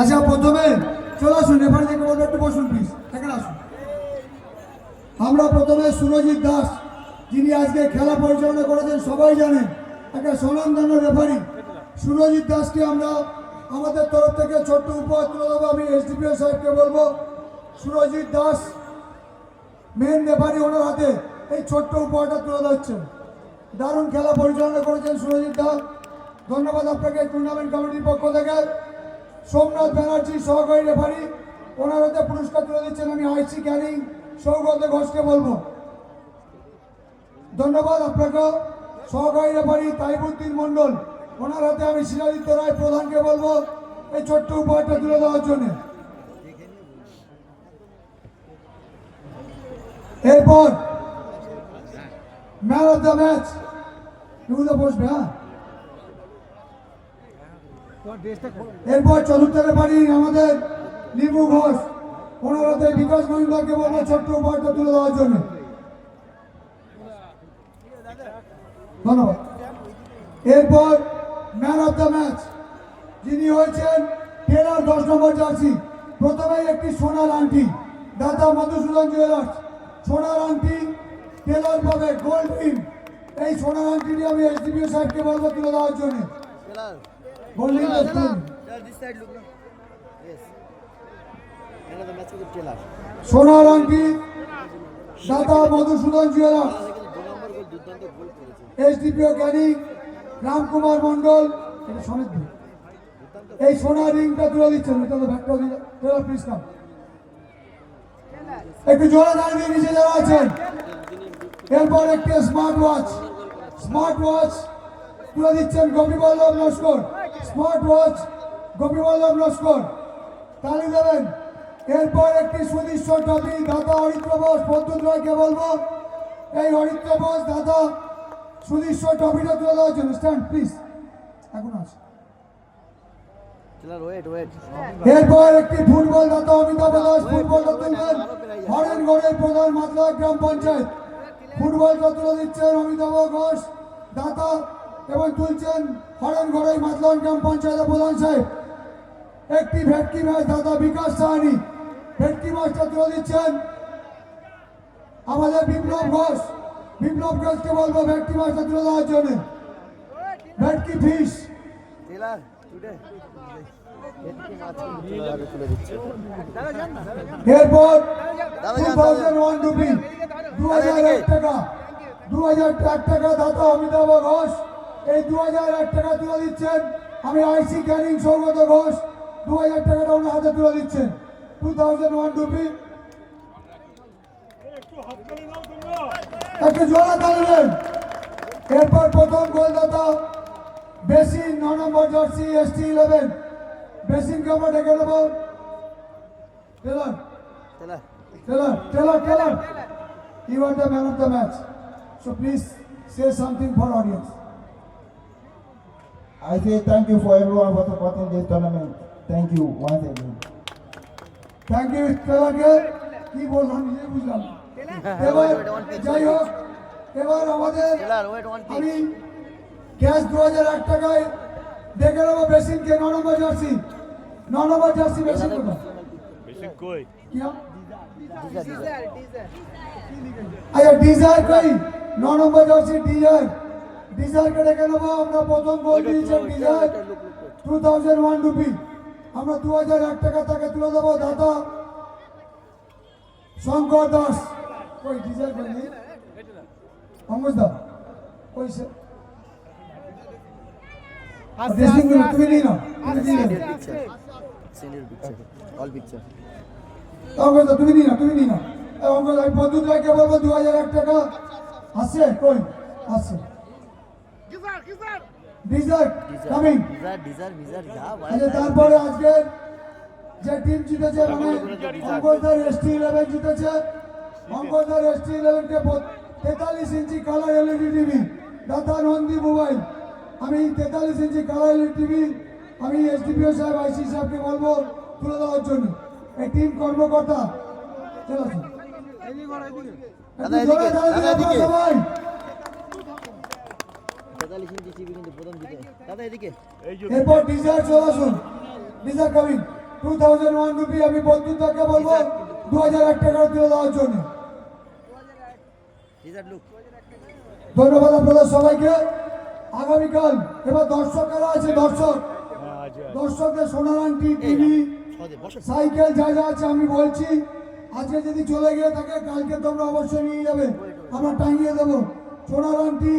আচ্ছা প্রথমে চলে আসুন, রেফারি থেকে বলব একটু বসুন প্লিজ এখানে আসুন। আমরা প্রথমে সুরজিৎ দাস, যিনি আজকে খেলা পরিচালনা করেছেন, সবাই জানেন, একটা স্বনামধন্য রেফারি। সুরজিৎ দাসকে আমরা আমাদের তরফ থেকে ছোট্ট উপহার তুলে দেবো, আমি এসডিপিও সাহেবকে বলব। সুরজিৎ দাস মেন রেফারি ওনার হাতে এই ছোট্ট উপহারটা তুলে দিচ্ছেন দারুণ খেলা পরিচালনা করেছেন সুরজিৎ দাস। ধন্যবাদ আপনাকে টুর্নামেন্ট কমিটির পক্ষ থেকে। সোমনাথ ব্যানার্জি সহকারী রেফারি, ওনার হাতে পুরস্কার তুলে দিচ্ছেন আমি আইসি ক্যানিং, সৌগত ঘোষকে বলব। ধন্যবাদ আপনাকে। সহকারী রেফারি তাইবুদ্দিন মণ্ডল, ওনার হাতে আমি শিলাদিত্য রায় প্রধানকে বলব এই ছোট্ট উপহারটা তুলে দেওয়ার জন্য। এরপর ম্যান অফ দ্য ম্যাচ এগুলো বসবে হ্যাঁ? এরপর চতুর্থ রেফারি আমাদের লিপু ঘোষ। হাতে বিকাশ মহিন্দাকে বলব, ছোট্ট উপহারটা তুলে দেওয়ার জন্য। ধন্যবাদ। এরপর ম্যান অফ দ্য ম্যাচ যিনি হয়েছেন টেলার দশ নম্বর জার্সি, প্রথমেই একটি সোনার আংটি দাদা মধুসূদন জুয়েলার্স। সোনার আংটি টেলার পাবে গোল্ড রিং এই সোনার আংটিটি আমি এসডিপিও সাহেবকে বলব, তুলে দেওয়ার জন্য। Gold ring. সোনার আংটি দাদা মধুসূদন জুয়েলার্স এসডিপিও জ্ঞানী রামকুমার মন্ডল এটা সমেত এই সোনার রিংটা তুলে দিচ্ছেন, এটা তো টেলার প্লিজ কাম একটু জোরে দাঁড়িয়ে নিচে যারা আছেন এরপর একটি স্মার্ট ওয়াচ স্মার্ট ওয়াচ তুলে দিচ্ছেন গোপীবল্লভ লস্কর। স্মার্ট ওয়াচ গোপীবল্লভ লস্কর, তালি দেবেন। এরপর একটি সুদৃশ্য ট্রফি দাদা হরিত্র বোস প্রদ্যুৎ রায়কে বলব? এই হরিত্র বোস দাদা সুদৃশ্য ট্রফিটা তুলে দেওয়ার জন্য। স্ট্যান্ড প্লিজ এখন আছে. এরপর একটি ফুটবল দাতা অমিতাভ দাস ফুটবলটা তুলবেন। হরেনগড়ের প্রধান মাতলা গ্রাম পঞ্চায়েত। ফুটবলটা তুলে দিচ্ছেন অমিতাভ ঘোষ দাতা এবং তুলছেন হরেনগড়ের মাতলা গ্রাম পঞ্চায়েতের প্রধান সাহেব। একটি ভেটকি ম্যাচ দাদা বিকাশ সাহানি। ভেটকি মাছটা তুলে দিচ্ছেন আমাদের বিপ্লব ঘোষ। বিপ্লব ঘোষকে বলব ভেটকি মাছটা তুলে দেওয়ার জন্য। ভেটকি ফিশ। এরপর টু থাউজেন্ড ওয়ান রুপি দু হাজার এক টাকা দু হাজার এক টাকা দাতা অমিতাভ ঘোষ। এই দু হাজার এক টাকা তুলে দিচ্ছেন। আমি আইসি ক্যানিং সৌগত ঘোষ। দু হাজার টাকাটা ওনার হাতে তুলে দিচ্ছেন। টু থাউজেন্ড ওয়ান রুপি একটু জোড়া তালবেন এরপর প্রথম গোলদাতা বেসিন ন নম্বর জার্সি এসটি ইলেভেন বেসিনকে আমরা ডেকে নেব Taylor. Taylor, Taylor, Taylor. You are the man of the match. So please say something for audience. I say thank you for everyone for supporting this tournament. Thank you once again. Thank you টেলারকে কি বললাম নিজে বুঝলাম এবার যাই হোক এবার আমাদের. আমি ক্যাশ দু হাজার এক টাকায় দেখে নেব বেসিনকে ন নম্বর জার্সি। ন নম্বর জার্সি বেসিন কি? আচ্ছা ডিজায়ার কই? ন নম্বর জার্সি ডিজায়ার। ডিজায়ারকে ডেকে নেব আমরা প্রথম goal desire. Two thousand one rupee আমরা দু হাজার এক টাকা তাকে তুলে দেবো দাদা। শঙ্কর দাস। কই ডিজাইন দা কই ড্রেসিং রুম তুমি নিয়ে নাও. Senior picture. All picture. Ankush দা তুমি নিয়ে নাও তুমি নিয়ে নাও। আমি ভাইকে বলব দু হাজার এক টাকা। আসছে কই? আসছে। ডিজার্ট কামিং আচ্ছা তারপরে আজকে যে টিম জিতেছে মানে অঙ্কদার এসটি ইলেভেন জিতেছে। অঙ্কদার এসটি ইলেভেনকে তেতাল্লিশ ইঞ্চি কালার এলইডি টিভি দাদা নন্দী মোবাইল। আমি তেতাল্লিশ ইঞ্চি কালার টিভি আমি এসডিপিও সাহেব আইসি সাহেবকে বলব তুলে দেওয়ার জন্য। এই টিম কর্মকর্তা চলো আসুন। সবাই। এরপর ডিজার চলে ডিজার টু থাউজেন্ড ওয়ান রুপি আমি বন্ধুত্বকে বলব দু হাজার এক টাকা তুলে দেওয়ার জন্য। ধন্যবাদ আপনাদের সবাইকে। আগামীকাল এবার দর্শকেরা আছে? দর্শক। দর্শকদের সোনার আংটি টিভি সাইকেল যা যা আছে আমি বলছি। আজকে যদি চলে গিয়ে থাকে কালকে তোমরা অবশ্যই নিয়ে যাবে। আমরা টাঙিয়ে দেবো। সোনার আংটি